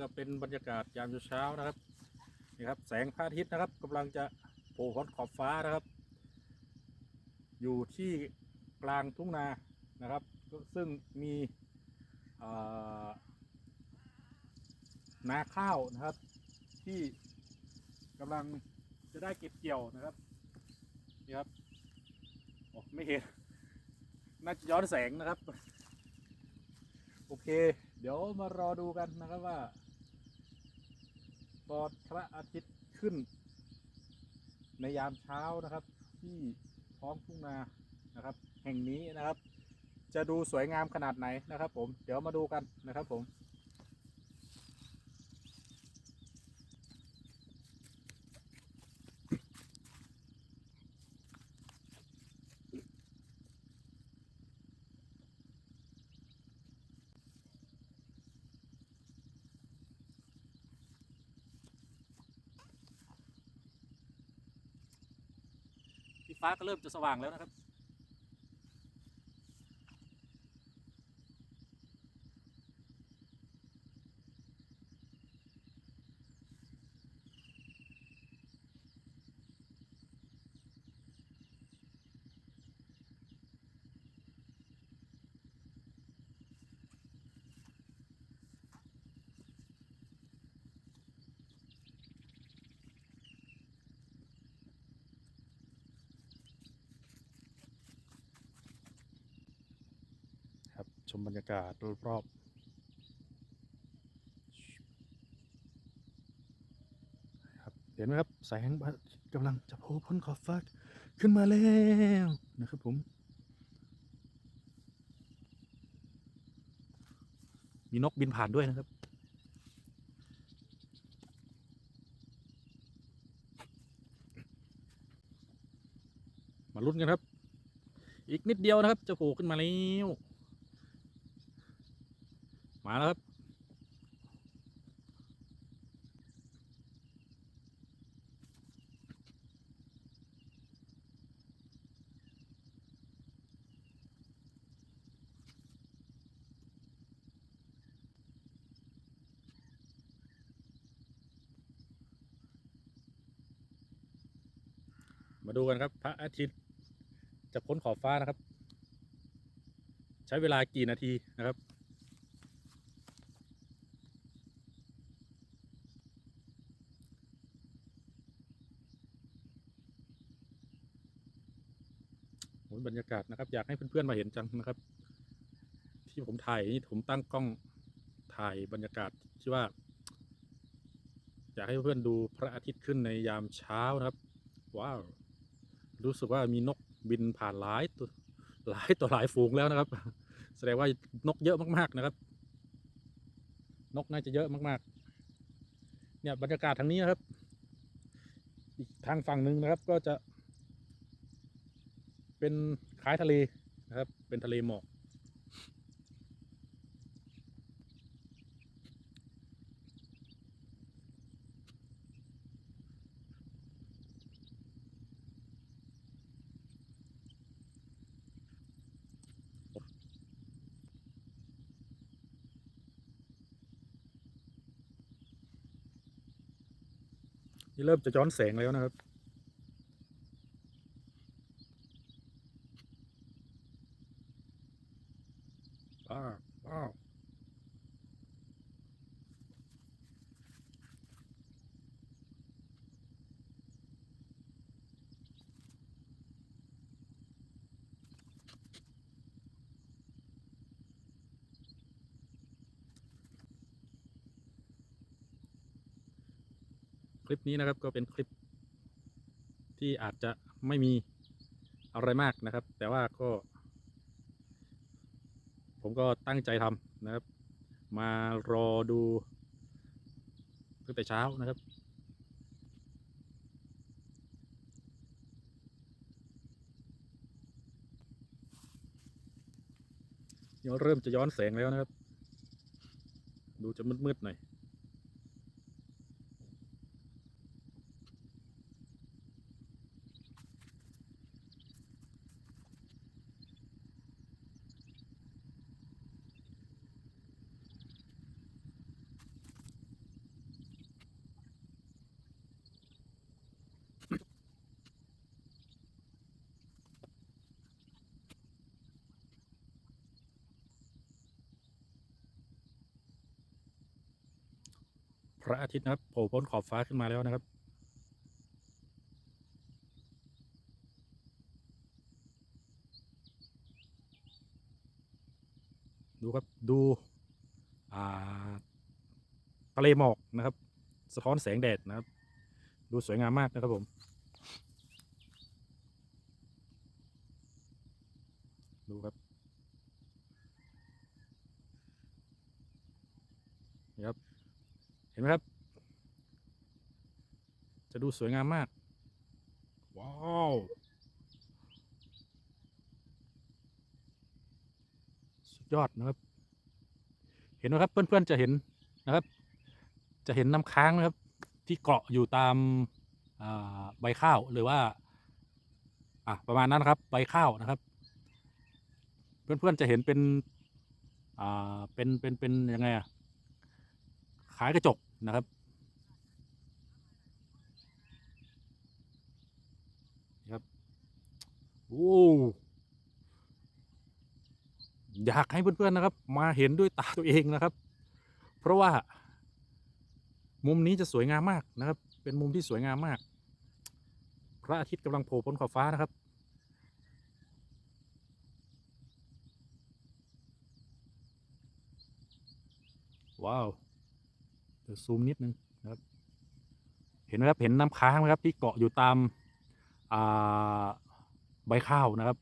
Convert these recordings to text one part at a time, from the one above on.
ก็เป็นบรรยากาศยามเช้านะครับนี่ครับแสงพระอาทิตย์นะครับกำลังจะโผล่พ้นขอบฟ้านะครับ อยู่ที่กลางทุ่งนานะครับ ซึ่งมีนาข้าวนะครับ ที่กำลังจะได้เก็บเกี่ยวนะครับนี่ครับโอ้ไม่เห็นน่าจะย้อนแสงนะครับ โอเค เดี๋ยวมารอดูกันนะครับว่า ตอนพระอาทิตย์ขึ้น ในยามเช้านะครับ ที่ท้องทุ่งนานะครับ แห่งนี้นะครับ จะดูสวยงามขนาดไหนนะครับ ผมเดี๋ยวมาดูกันนะครับผม ฟ้าก็เริ่มจะสว่างแล้วนะครับ ชมบรรยากาศรอบๆครับเห็นไหมครับแสงกำลังจะโผล่พ้นขอบฟ้าขึ้นมาแล้วนะครับผมมีนกบินผ่านด้วยนะครับ มาลุ้นกันครับ อีกนิดเดียวนะครับ จะโผล่ขึ้นมาแล้ว มาแล้วครับ มาดูกันครับ พระอาทิตย์จะพ้นขอบฟ้านะครับ ใช้เวลากี่นาทีนะครับ บรรยากาศนะครับ อยากให้เพื่อนๆมาเห็นจังนะครับ ที่ผมถ่ายนี่ผมตั้งกล้องถ่ายบรรยากาศที่ว่า อยากให้เพื่อนดูพระอาทิตย์ขึ้นในยามเช้านะครับ ว้าว รู้สึกว่ามีนกบินผ่านหลายตัวหลายตัวหลายฝูงแล้วนะครับ แสดงว่านกเยอะมากๆนะครับ นกน่าจะเยอะมาก ๆ เนี่ยบรรยากาศทางนี้นะครับ อีกทางฝั่งหนึ่งนะครับ ก็จะ เป็นคล้ายทะเลนะครับ เป็นทะเลหมอกนี่เริ่มจะย้อนแสงแล้วนะครับ ว้าวว้าวค ลิปนี้นะครับก็เป็นคลิปที่อาจจะไม่มีอะไรมากนะครับ แต่ว่าก็ ผมก็ตั้งใจทำนะครับ มารอดูตั้งแต่เช้านะครับเดี๋ยวเริ่มจะย้อนแสงแล้วนะครับ ดูจะมืดๆหน่อย พระอาทิตย์นะครับโผล่พ้นขอบฟ้าขึ้นมาแล้วนะครับ ดูครับดูอ่าทะเลหมอกนะครับ สะท้อนแสงแดดนะครับ ดูสวยงามมากนะครับผมดูครับนี่ครับ นไหมครับ จะดูสวยงามมาก ว้าว สุดยอดนะครับ เห็นไหมครับเพื่อนๆจะเห็นนะครับ จะเห็นน้ำค้างนะครับ ที่เกาะอยู่ตามอ่าใบข้าวหรือว่าอะประมาณนั้นนะครับใบข้าวนะครับ เพื่อนๆจะเห็นเป็นอ่าเป็นเป็นเป็นยังไงอะขายกระจก นะครับ ครับ โอ้อยากให้เพื่อนๆนะครับ มาเห็นด้วยตาตัวเองนะครับ เพราะว่า มุมนี้จะสวยงามมากนะครับ เป็นมุมที่สวยงามมาก พระอาทิตย์กำลังโผล่พ้นขอบฟ้านะครับว้าว ซูมนิดนึงนะครับ เห็นไหมครับเห็นน้ำค้างไหมครับที่เกาะอยู่ตามาใบข้าวนะครับ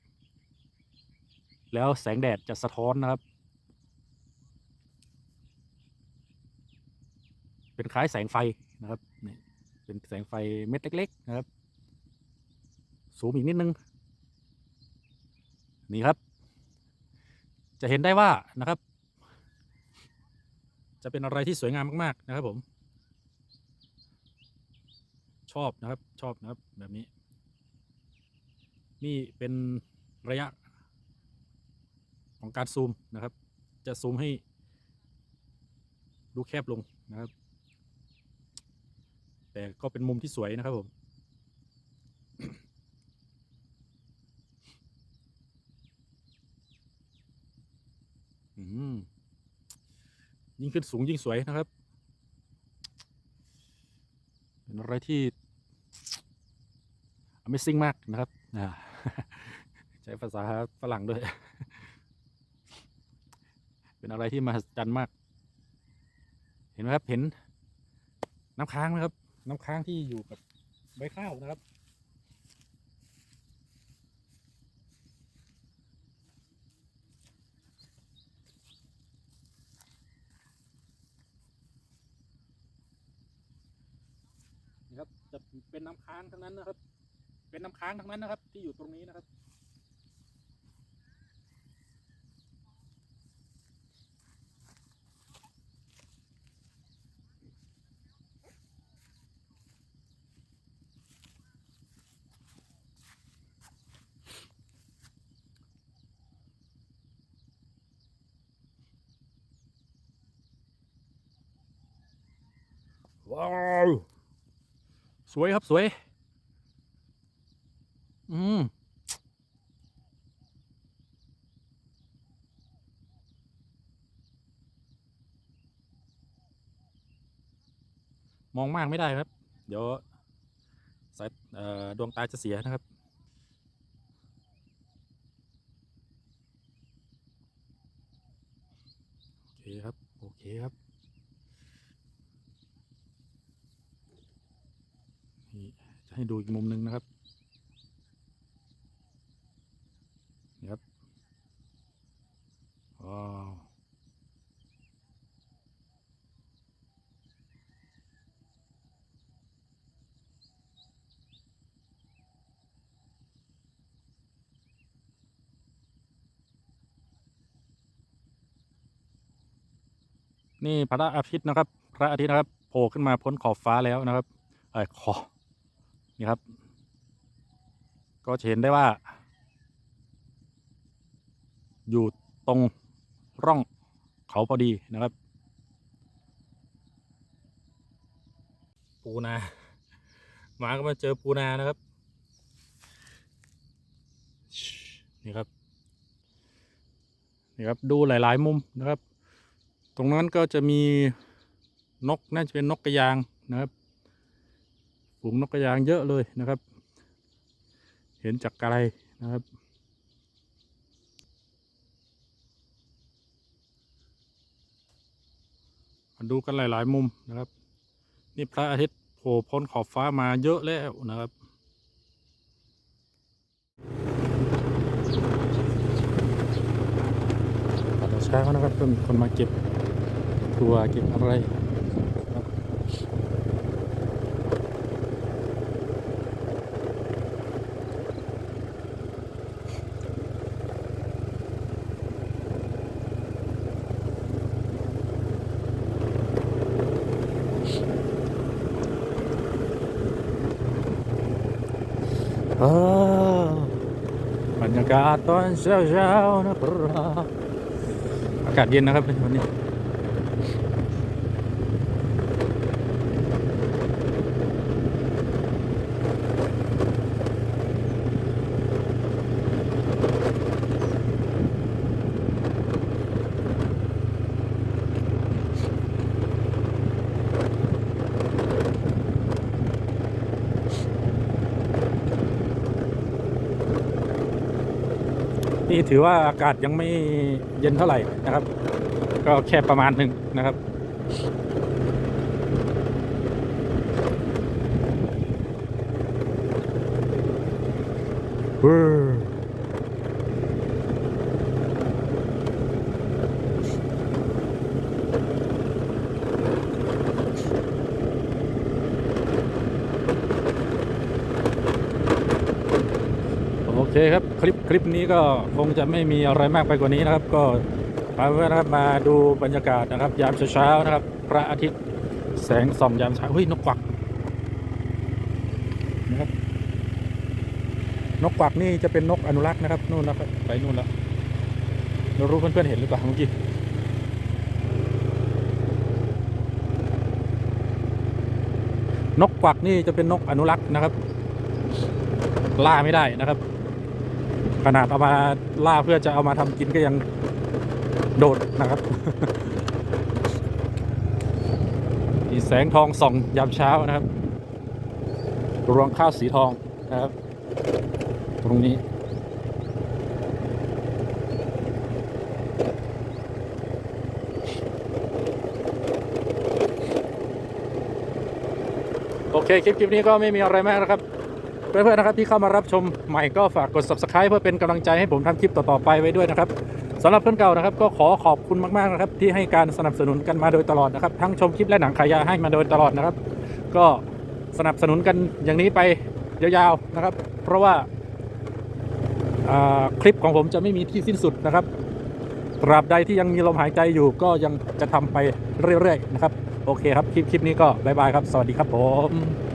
แล้วแสงแดดจะสะท้อนนะครับ เป็นคล้ายแสงไฟนะครับนี่เป็นแสงไฟเม็ดเล็ก ๆ นะครับ สูงอีกนิดนึง นี่ครับ จะเห็นได้ว่านะครับ จะเป็นอะไรที่สวยงามมาก ๆ นะครับผม ชอบนะครับ ชอบนะครับ แบบนี้ นี่เป็นระยะ ของการซูมนะครับ จะซูมให้ ดูแคบลงนะครับ แต่ก็เป็นมุมที่สวยนะครับผม อืม ยิ่งขึ้นสูงยิ่งสวยนะครับ เป็นอะไรที่ Amazing มากนะครับใช้ภาษาฝรั่งด้วย เป็นอะไรที่มหัศจรรย์มาก เห็นไหมครับเห็นน้ำค้างไหมครับ น้ำค้างที่อยู่กับใบข้าวนะครับ นี่ครับ จะ เป็นน้ำค้างทั้งนั้นนะครับ เป็นน้ำค้างทั้งนั้นนะครับ ที่อยู่ตรงนี้นะครับว้า วสวยครับสวย อืมมองมากไม่ได้ครับ เดี๋ยวสายดวงตาจะเสียนะครับ โอเคครับ โอเคครับ นี่จะ ให้ดูอีกมุมหนึ่งนะครับนี่ครับว้าวนี่พระอาทิตย์นะครับ พระอาทิตย์นะครับโผล่ขึ้นมาพ้นขอบฟ้าแล้วนะครับเอ้ขอ นี่ครับ ก็เห็นได้ว่า อยู่ตรงร่องเขาพอดีนะครับ ปูนาหมาก็มาเจอปูนานะครับ นี่ครับ นี่ครับดูหลาย ๆ มุมนะครับ ตรงนั้นก็จะมีนกน่าจะเป็นนกกระยางนะครับ ฝูงนกกระยางเยอะเลยนะครับ เห็นจากไกลนะครับ มาดูกันหลาย ๆ มุมนะครับ นี่พระอาทิตย์โผล่พ้นขอบฟ้ามาเยอะแล้วนะครับตอนเช้านะครับก็มีคนมาเก็บตัวเก็บอะไรครับอ้าวบรรยากาศตอนเช้าๆนะครับอากาศเย็นนะครับวันนี้ นี่ถือว่าอากาศยังไม่เย็นเท่าไหร่นะครับ ก็แค่ประมาณหนึ่งนะครับเว้อโอเคลิปคลิปนี้ก็คงจะไม่มีอะไรมากไปกว่านี้นะครับ ก็พาเพื่อนนะครับมาดูบรรยากาศนะครับ ยามเช้าๆนะครับ พระอาทิตย์แสงส่องยามเช้าเฮ้ยนกกวักนะครับนกกวักนี่จะเป็นนกอนุรักษ์นะครับนู่นนะครับไปนู่นแล้วไม่รู้เพื่อนๆเห็นหรือเปล่าเมื่อกี้นกกวักนี่จะเป็นนกอนุรักษ์นะครับ ล่าไม่ได้นะครับ ขนาดเอามาล่าเพื่อจะเอามาทำกินก็ยังโดดนะครับมีแสงทองส่องยามเช้านะครับ รวงข้าวสีทองนะครับ ตรงนี้ โอเค คลิปคลิปนี้ก็ไม่มีอะไรมากนะครับ เพื่อนๆนะครับที่เข้ามารับชมใหม่ก็ฝากกด subscribe เพื่อเป็นกำลังใจให้ผมทำคลิปต่อๆไปไว้ด้วยนะครับสำหรับเพื่อนเก่านะครับก็ขอขอบคุณมากๆนะครับที่ให้การสนับสนุนกันมาโดยตลอดนะครับ ทั้งชมคลิปและหนังขายยาให้มาโดยตลอดนะครับ ก็สนับสนุนกันอย่างนี้ไปยาวๆนะครับ เพราะว่าคลิปของผมจะไม่มีที่สิ้นสุดนะครับตราบใดที่ยังมีลมหายใจอยู่ก็ยังจะทำไปเรื่อยๆนะครับ โอเคครับ คลิปคลิปนี้ก็บายบายครับ สวัสดีครับผม